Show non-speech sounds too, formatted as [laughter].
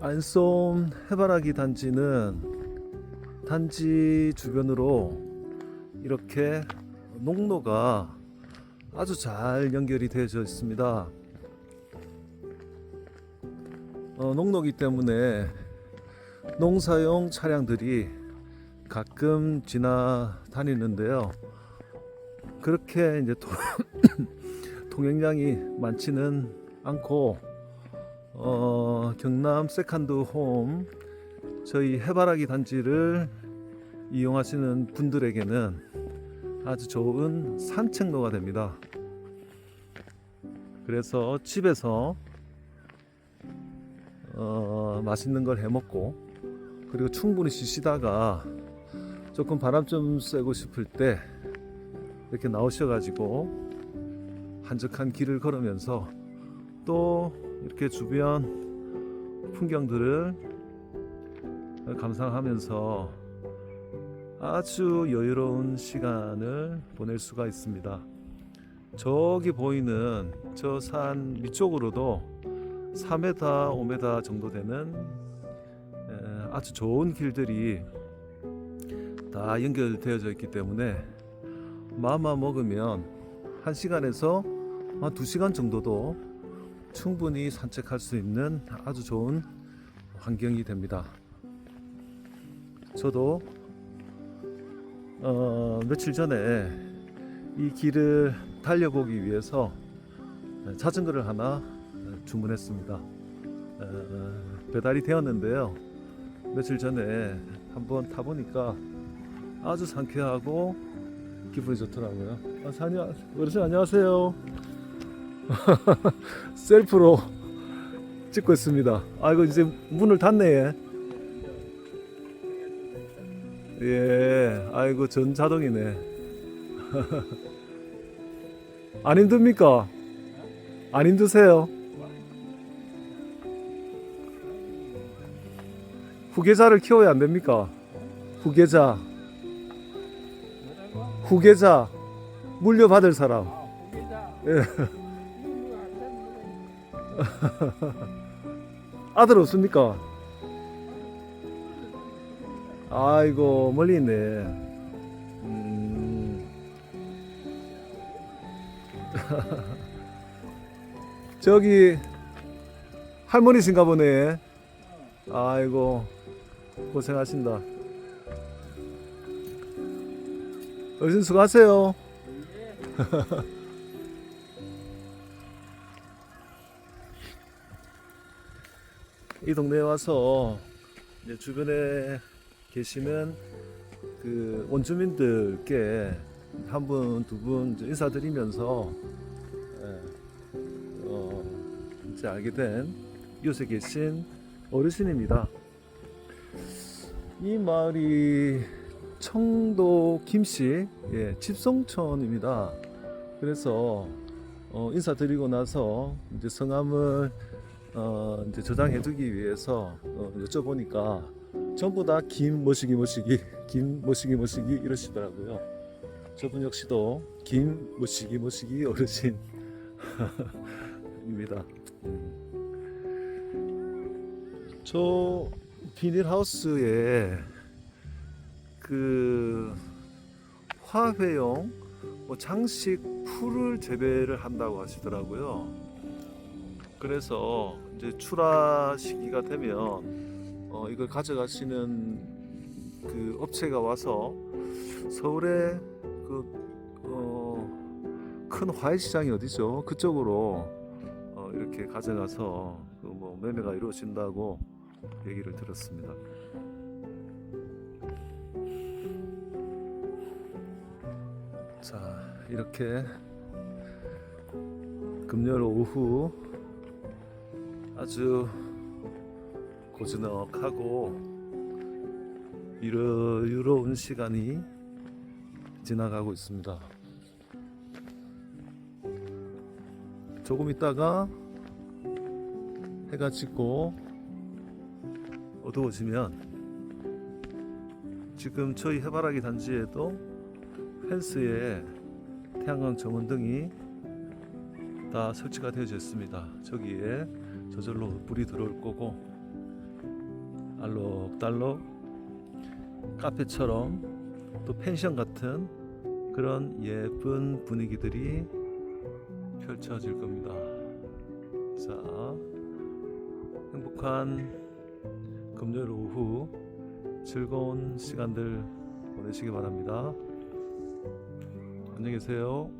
안솜 해바라기 단지는 단지 주변으로 이렇게 농로가 아주 잘 연결이 되어져 있습니다. 어, 농로기 때문에 농사용 차량들이 가끔 지나다니는데요. 그렇게 이제 통, 통행량이 [coughs] 많지는 않고 어, 경남 세컨드 홈 저희 해바라기 단지를 이용하시는 분들에게는 아주 좋은 산책로가 됩니다. 그래서 집에서 어, 맛있는 걸 해 먹고 그리고 충분히 쉬시다가 조금 바람 좀 쐬고 싶을 때 이렇게 나오셔가지고 한적한 길을 걸으면서 또 이렇게 주변 풍경들을 감상하면서 아주 여유로운 시간을 보낼 수가 있습니다. 저기 보이는 저 산 밑쪽으로도 4m, 5m 정도 되는 에, 아주 좋은 길들이 다 연결되어져 있기 때문에 마음만 먹으면 1시간에서 한 2시간 정도도 충분히 산책할 수 있는 아주 좋은 환경이 됩니다. 저도 어, 며칠 전에 이 길을 달려보기 위해서 자전거를 하나 주문했습니다. 어, 배달이 되었는데요. 며칠 전에 한번 타보니까 아주 상쾌하고 기분이 좋더라고요. 아, 사님, 어르신 안녕하세요. [laughs] 셀프로 찍고 있습니다. 아이고 이제 문을 닫네. 예, 아이고 전 자동이네. [laughs] 안 힘듭니까? 안 힘드세요? 후계자를 키워야 안 됩니까? 후계자. 후계자. 물려받을 사람. 예. [laughs] 아들 없습니까? 아이고 멀리 있네. 음. [laughs] 저기 할머니신가 보네. 아이고 고생하신다. 어르신 수고하세요. [laughs] 이 동네에 와서 이제 주변에 계시는 그 원주민들께 한 분, 두 분 인사드리면서 예, 어, 이제 알게 된 이곳에 계신 어르신입니다. 이 마을이 청도 김씨 예, 집성촌입니다. 그래서 어, 인사드리고 나서 이제 성함을 어, 이제 저장해두기 위해서 어, 여쭤보니까 전부 다 김 모시기 모시기 김 모시기 모시기 이러시더라고요. 저분 역시도 김 모시기 모시기 어르신입니다. 음. 저 비닐하우스에 그 화훼용 뭐 장식 풀을 재배를 한다고 하시더라고요. 그래서 이제 출하 시기가 되면 어, 이걸 가져가시는 그 업체가 와서 서울에 그, 어, 큰 화훼 시장이 어디죠? 그쪽으로 어, 이렇게 가져가서 그 뭐 매매가 이루어진다고 얘기를 들었습니다. 자, 이렇게 금요일 오후 아주 고즈넉하고 여유로운 시간이 지나가고 있습니다. 조금 있다가 해가 지고 어두워지면 지금 저희 해바라기 단지에도 펜스에 태양광 정원등이 다 설치가 되어져 있습니다. 저기에 저절로 불이 들어올 거고 알록달록 카페처럼 또 펜션 같은 그런 예쁜 분위기들이 펼쳐질 겁니다. 자, 행복한 금요일 오후 즐거운 시간들 보내시기 바랍니다. 안녕히 계세요.